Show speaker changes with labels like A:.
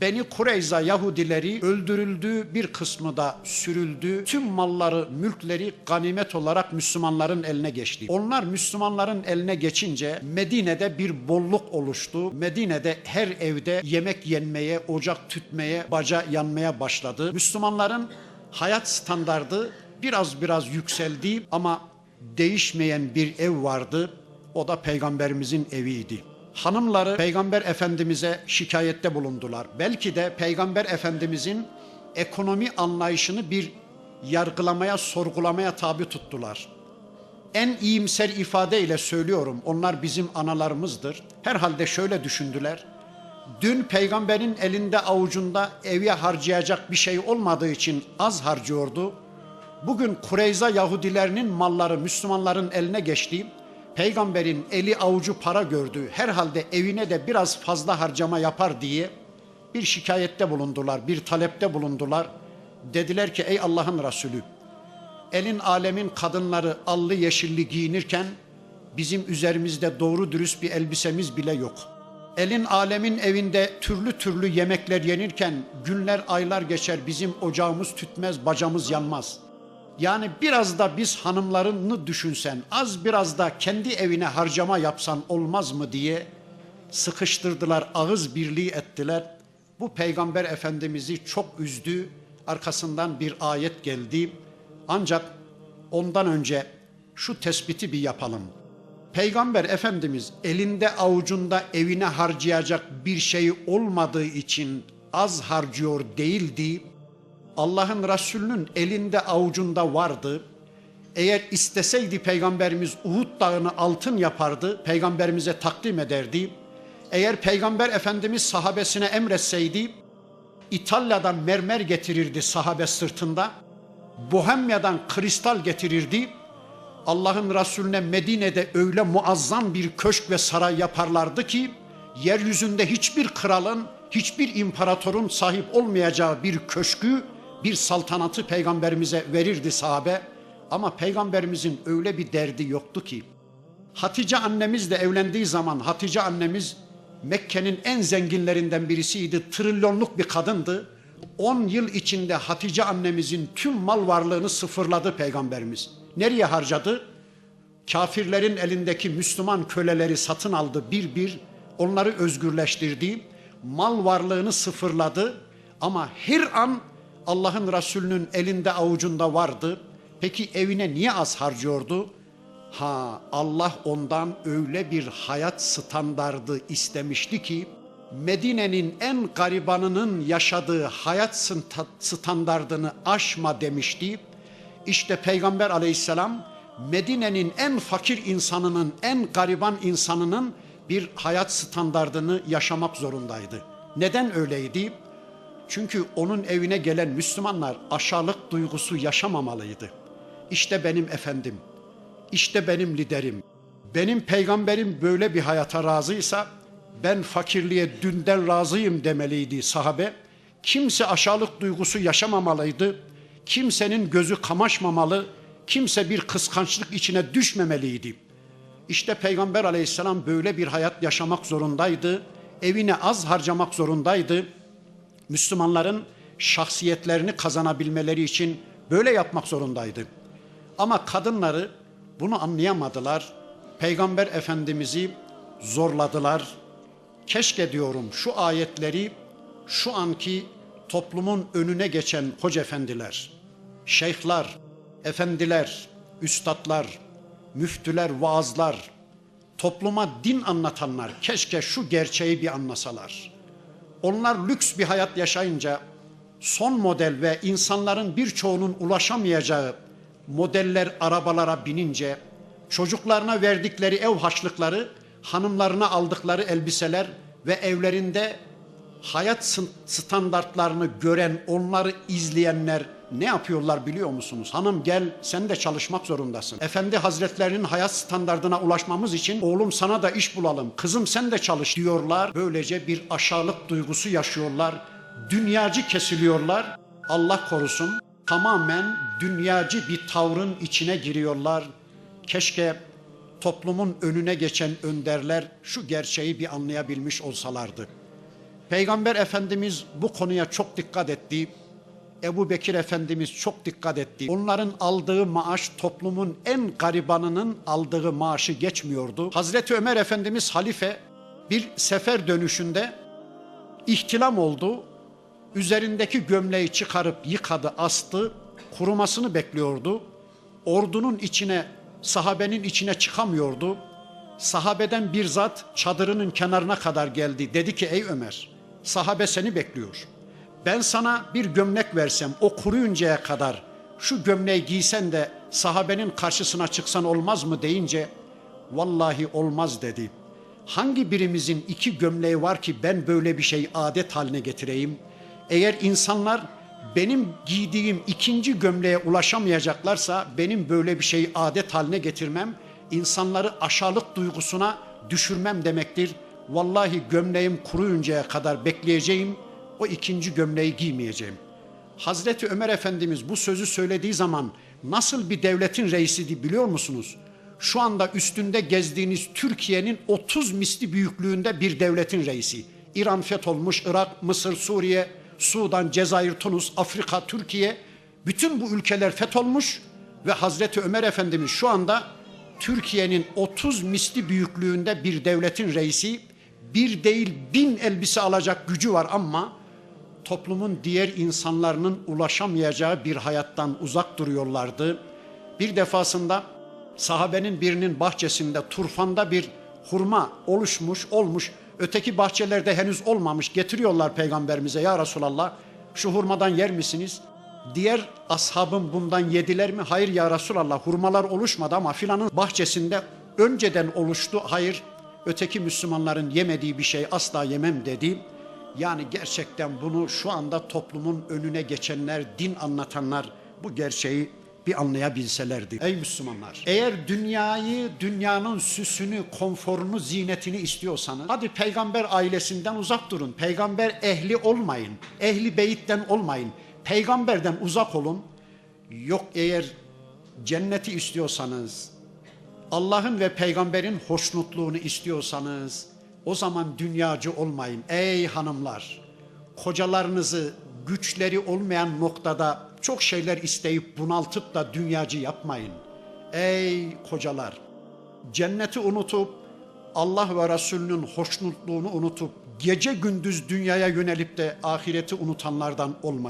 A: Beni Kureyza Yahudileri öldürüldü, bir kısmı da sürüldü. Tüm malları, mülkleri ganimet olarak Müslümanların eline geçti. Onlar Müslümanların eline geçince Medine'de bir bolluk oluştu. Medine'de her evde yemek yenmeye, ocak tütmeye, baca yanmaya başladı. Müslümanların hayat standardı biraz biraz yükseldi ama değişmeyen bir ev vardı. O da peygamberimizin eviydi. Hanımları Peygamber Efendimiz'e şikayette bulundular. Belki de Peygamber Efendimiz'in ekonomi anlayışını bir yargılamaya, sorgulamaya tabi tuttular. En iyimser ifadeyle söylüyorum. Onlar bizim analarımızdır. Herhalde şöyle düşündüler. Dün peygamberin elinde avucunda evye harcayacak bir şey olmadığı için az harcıyordu. Bugün Kureyza Yahudilerinin malları Müslümanların eline geçti. Peygamberin eli avucu para gördü. Herhalde evine de biraz fazla harcama yapar diye bir şikayette bulundular, bir talepte bulundular. Dediler ki ey Allah'ın Resulü elin alemin kadınları allı yeşilli giyinirken bizim üzerimizde doğru dürüst bir elbisemiz bile yok. Elin alemin evinde türlü türlü yemekler yenirken günler aylar geçer bizim ocağımız tütmez bacamız yanmaz. Yani biraz da biz hanımlarını düşünsen az biraz da kendi evine harcama yapsan olmaz mı diye sıkıştırdılar ağız birliği ettiler. Bu peygamber efendimizi çok üzdü. Arkasından bir ayet geldi. Ancak ondan önce şu tespiti bir yapalım. Peygamber Efendimiz elinde avucunda evine harcayacak bir şey olmadığı için az harcıyor değildi. Allah'ın Resulü'nün elinde avucunda vardı. Eğer isteseydi Peygamberimiz Uhud dağını altın yapardı, Peygamberimize takdim ederdi. Eğer Peygamber Efendimiz sahabesine emretseydi, İtalya'dan mermer getirirdi sahabe sırtında. Bohemya'dan kristal getirirdi. Allah'ın Resulüne Medine'de öyle muazzam bir köşk ve saray yaparlardı ki yeryüzünde hiçbir kralın, hiçbir imparatorun sahip olmayacağı bir köşkü, bir saltanatı peygamberimize verirdi sahabe. Ama peygamberimizin öyle bir derdi yoktu ki. Hatice annemizle evlendiği zaman Hatice annemiz Mekke'nin en zenginlerinden birisiydi. Trilyonluk bir kadındı. 10 yıl içinde Hatice annemizin tüm mal varlığını sıfırladı peygamberimiz. Nereye harcadı? Kafirlerin elindeki Müslüman köleleri satın aldı bir bir. Onları özgürleştirdi. Mal varlığını sıfırladı. Ama her an Allah'ın Resulü'nün elinde avucunda vardı. Peki evine niye az harcıyordu? Ha Allah ondan öyle bir hayat standardı istemişti ki Medine'nin en garibanının yaşadığı hayat standardını aşma demişti. İşte Peygamber aleyhisselam Medine'nin en fakir insanının, en gariban insanının bir hayat standardını yaşamak zorundaydı. Neden öyleydi? Çünkü onun evine gelen Müslümanlar aşağılık duygusu yaşamamalıydı. İşte benim efendim, işte benim liderim. Benim peygamberim böyle bir hayata razıysa ben fakirliğe dünden razıyım demeliydi sahabe. Kimse aşağılık duygusu yaşamamalıydı. Kimsenin gözü kamaşmamalı. Kimse bir kıskançlık içine düşmemeliydi. İşte Peygamber aleyhisselam böyle bir hayat yaşamak zorundaydı. Evine az harcamak zorundaydı. Müslümanların şahsiyetlerini kazanabilmeleri için böyle yapmak zorundaydı. Ama kadınları bunu anlayamadılar. Peygamber Efendimiz'i zorladılar. Keşke diyorum şu ayetleri şu anki toplumun önüne geçen hoca efendiler, şeyhler, efendiler, üstadlar, müftüler, vaazlar, topluma din anlatanlar keşke şu gerçeği bir anlasalar. Onlar lüks bir hayat yaşayınca son model ve insanların birçoğunun ulaşamayacağı modeller arabalara binince çocuklarına verdikleri ev haçlıkları, hanımlarına aldıkları elbiseler ve evlerinde hayat standartlarını gören, onları izleyenler ne yapıyorlar biliyor musunuz? Hanım gel sen de çalışmak zorundasın. Efendi Hazretlerinin hayat standartına ulaşmamız için oğlum sana da iş bulalım. Kızım sen de çalış diyorlar. Böylece bir aşağılık duygusu yaşıyorlar. Dünyacı kesiliyorlar. Allah korusun tamamen dünyacı bir tavrın içine giriyorlar. Keşke toplumun önüne geçen önderler şu gerçeği bir anlayabilmiş olsalardı. Peygamber Efendimiz bu konuya çok dikkat etti. Ebu Bekir Efendimiz çok dikkat etti. Onların aldığı maaş toplumun en garibanının aldığı maaşı geçmiyordu. Hazreti Ömer Efendimiz halife bir sefer dönüşünde ihtilam oldu. Üzerindeki gömleği çıkarıp yıkadı, astı. Kurumasını bekliyordu. Ordunun içine, sahabenin içine çıkamıyordu. Sahabeden bir zat çadırının kenarına kadar geldi. Dedi ki ey Ömer, sahabe seni bekliyor. Ben sana bir gömlek versem o kuruyuncaya kadar şu gömleği giysen de sahabenin karşısına çıksan olmaz mı deyince vallahi olmaz dedi. Hangi birimizin iki gömleği var ki ben böyle bir şey adet haline getireyim? Eğer insanlar benim giydiğim ikinci gömleğe ulaşamayacaklarsa benim böyle bir şeyi adet haline getirmem, insanları aşağılık duygusuna düşürmem demektir. Vallahi gömleğim kuruyuncaya kadar bekleyeceğim, o ikinci gömleği giymeyeceğim. Hazreti Ömer Efendimiz bu sözü söylediği zaman nasıl bir devletin reisiydi biliyor musunuz? Şu anda üstünde gezdiğiniz Türkiye'nin 30 misli büyüklüğünde bir devletin reisi. İran fetholmuş, Irak, Mısır, Suriye, Sudan, Cezayir, Tunus, Afrika, Türkiye bütün bu ülkeler fetholmuş ve Hazreti Ömer Efendimiz şu anda Türkiye'nin 30 misli büyüklüğünde bir devletin reisi bir değil bin elbise alacak gücü var ama toplumun diğer insanların ulaşamayacağı bir hayattan uzak duruyorlardı. Bir defasında sahabenin birinin bahçesinde turfanda bir hurma oluşmuş olmuş öteki bahçelerde henüz olmamış getiriyorlar peygamberimize ya Resulallah şu hurmadan yer misiniz? Diğer ashabım bundan yediler mi? Hayır ya Resulallah hurmalar oluşmadı ama filanın bahçesinde önceden oluştu. Hayır öteki Müslümanların yemediği bir şey asla yemem dedi. Yani gerçekten bunu şu anda toplumun önüne geçenler, din anlatanlar bu gerçeği bir anlayabilselerdi. Ey Müslümanlar! Eğer dünyayı, dünyanın süsünü, konforunu, zinetini istiyorsanız hadi peygamber ailesinden uzak durun. Peygamber ehli olmayın. Ehli beyitten olmayın. Peygamberden uzak olun. Yok eğer cenneti istiyorsanız, Allah'ın ve peygamberin hoşnutluğunu istiyorsanız o zaman dünyacı olmayın. Ey hanımlar, kocalarınızı güçleri olmayan noktada çok şeyler isteyip bunaltıp da dünyacı yapmayın. Ey kocalar, cenneti unutup Allah ve Resulünün hoşnutluğunu unutup gece gündüz dünyaya yönelip de ahireti unutanlardan olmayın.